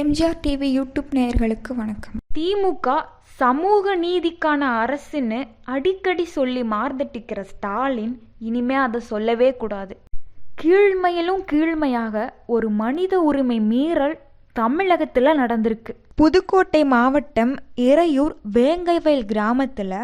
MGR TV YouTube நேயர்களுக்கு வணக்கம். திமுக சமூக நீதிக்கான அரசுன்னு அடிக்கடி சொல்லி மார்தட்டிக்கிற ஸ்டாலின் இனிமே அதை சொல்லவே கூடாது. கீழ்மையிலும் கீழ்மையாக ஒரு மனித உரிமை மீறல் தமிழகத்தில் நடந்திருக்கு. புதுக்கோட்டை மாவட்டம் இறையூர் வேங்கைவயல் கிராமத்தில்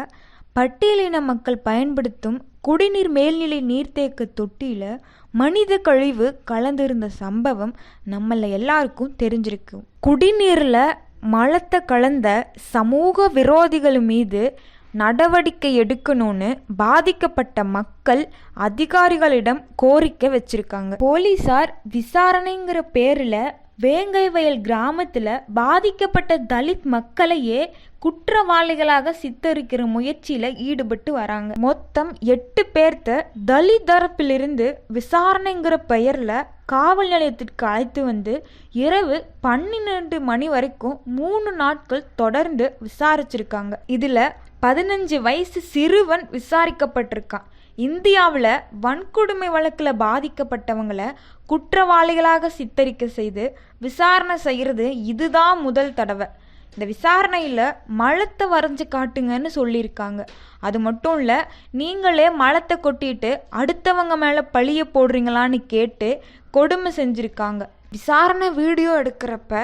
பட்டியலின மக்கள் பயன்படுத்தும் குடிநீர் மேல்நிலை நீர்த்தேக்க தொட்டியில் மனித கழிவு கலந்திருந்த சம்பவம் நம்மள எல்லாருக்கும் தெரிஞ்சிருக்கு. குடிநீரில் மலத்தை கலந்த சமூக விரோதிகள் மீது நடவடிக்கை எடுக்கணும்னு பாதிக்கப்பட்ட மக்கள் அதிகாரிகளிடம் கோரிக்கை வச்சிருக்காங்க. போலீசார் விசாரணைங்கிற பேரில் வேங்கைவயல் கிராமத்தில் பாதிக்கப்பட்ட தலித் மக்களையே குற்றவாளிகளாக சித்தரிக்கிற முயற்சியில் ஈடுபட்டு வராங்க. மொத்தம் எட்டு பேர்த்த தலித் தரப்பிலிருந்து விசாரணைங்கிற பெயரில் காவல் நிலையத்திற்கு அழைத்து வந்து இரவு பன்னிரெண்டு மணி வரைக்கும் மூணு நாட்கள் தொடர்ந்து விசாரிச்சிருக்காங்க. இதில் பதினஞ்சு வயசு சிறுவன் விசாரிக்கப்பட்டிருக்கான். இந்தியாவில் வன்கொடுமை வழக்கில் பாதிக்கப்பட்டவங்களை குற்றவாளிகளாக சித்தரிக்க செய்து விசாரணை செய்கிறது இதுதான் முதல் தடவை. இந்த விசாரணையில் மலத்தை வரைஞ்சி காட்டுங்கன்னு சொல்லியிருக்காங்க. அது மட்டும் இல்லை நீங்களே மலத்தை கொட்டிட்டு அடுத்தவங்க மேலே பழிய போடுறீங்களான்னு கேட்டு கொடுமை செஞ்சுருக்காங்க. விசாரணை வீடியோ எடுக்கிறப்ப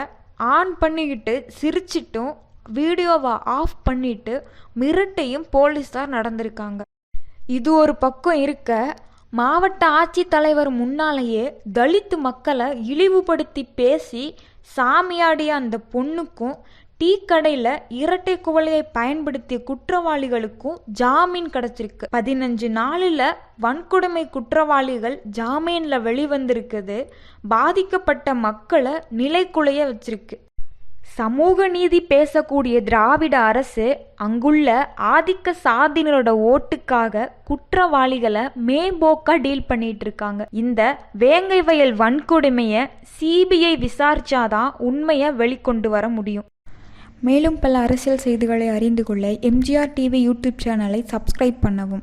ஆன் பண்ணிக்கிட்டு சிரிச்சிட்டும் வீடியோவை ஆஃப் பண்ணிட்டு மிரட்டையும் போலீஸார் நடந்திருக்காங்க. இது ஒரு பக்கம் இருக்க மாவட்ட ஆட்சித்தலைவர் முன்னாலேயே தலித்து மக்களை இழிவுபடுத்தி பேசி சாமியாடிய அந்த பொண்ணுக்கும் டீ கடையில் இரட்டை குவளையை பயன்படுத்திய குற்றவாளிகளுக்கும் ஜாமீன் கிடைச்சிருக்கு. பதினஞ்சு நாளில் வன்கொடுமை குற்றவாளிகள் ஜாமீனில் வெளிவந்திருக்குது. பாதிக்கப்பட்ட மக்களை நிலைக்குலைய வச்சிருக்கு. சமூக நீதி பேசக்கூடிய திராவிட அரசு அங்குள்ள ஆதிக்க சாதியினரோட ஓட்டுக்காக குற்றவாளிகளை மேம்போக்கா டீல் பண்ணிட்டு இருக்காங்க. இந்த வேங்கை வயல் வன்கொடுமையை சிபிஐ விசாரிச்சாதான் உண்மையை வெளிக்கொண்டு வர முடியும். மேலும் பல அரசியல் செய்திகளை அறிந்து கொள்ள எம்ஜிஆர் டிவி யூடியூப் சேனலை சப்ஸ்கிரைப் பண்ணவும்.